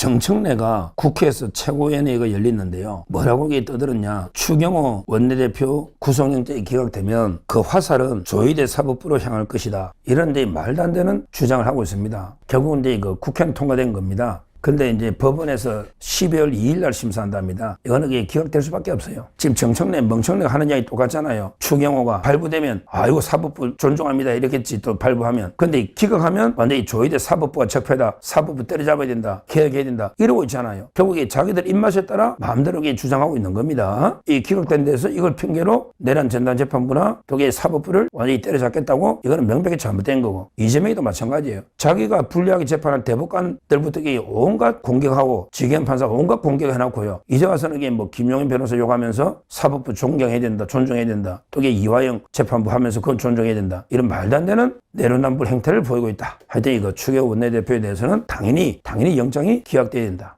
정청래가 국회에서 최고위원회가 열렸는데요. 뭐라고 떠들었냐. 추경호 원내대표 구속영장이 기각되면 그 화살은 조희대 사법부로 향할 것이다. 이런 데 말도 안 되는 주장을 하고 있습니다. 결국은 이제 그 국회는 통과된 겁니다. 근데 이제 법원에서 12월 2일 날 심사한답니다. 이거는 이게 기각될 수밖에 없어요. 지금 정청래, 멍청래가 하는 이야기 똑같잖아요. 추경호가 발부되면 아이고 사법부 존중합니다 이렇겠지 또 발부하면. 근데 기각하면 완전히 조희대 사법부가 적폐다. 사법부 때려잡아야 된다. 개혁해야 된다. 이러고 있잖아요. 결국에 자기들 입맛에 따라 마음대로 주장하고 있는 겁니다. 이 기각된 데서 이걸 핑계로 내란 전담 재판부나 독일 사법부를 완전히 때려잡겠다고 이거는 명백히 잘못된 거고 이재명이도 마찬가지예요. 자기가 불리하게 재판한 대법관들부터 이게 온갖 공격하고 지경 판사가 온갖 공격을 해놓고요. 이제 와서는 이게 뭐 김용인 변호사 욕하면서 사법부 존경해야 된다, 존중해야 된다. 또 이게 이화영 재판부 하면서 그건 존중해야 된다. 이런 말도 안 되는 내로남불 행태를 보이고 있다. 하여튼 이거 추경 원내대표에 대해서는 당연히 당연히 영장이 기각돼야 된다.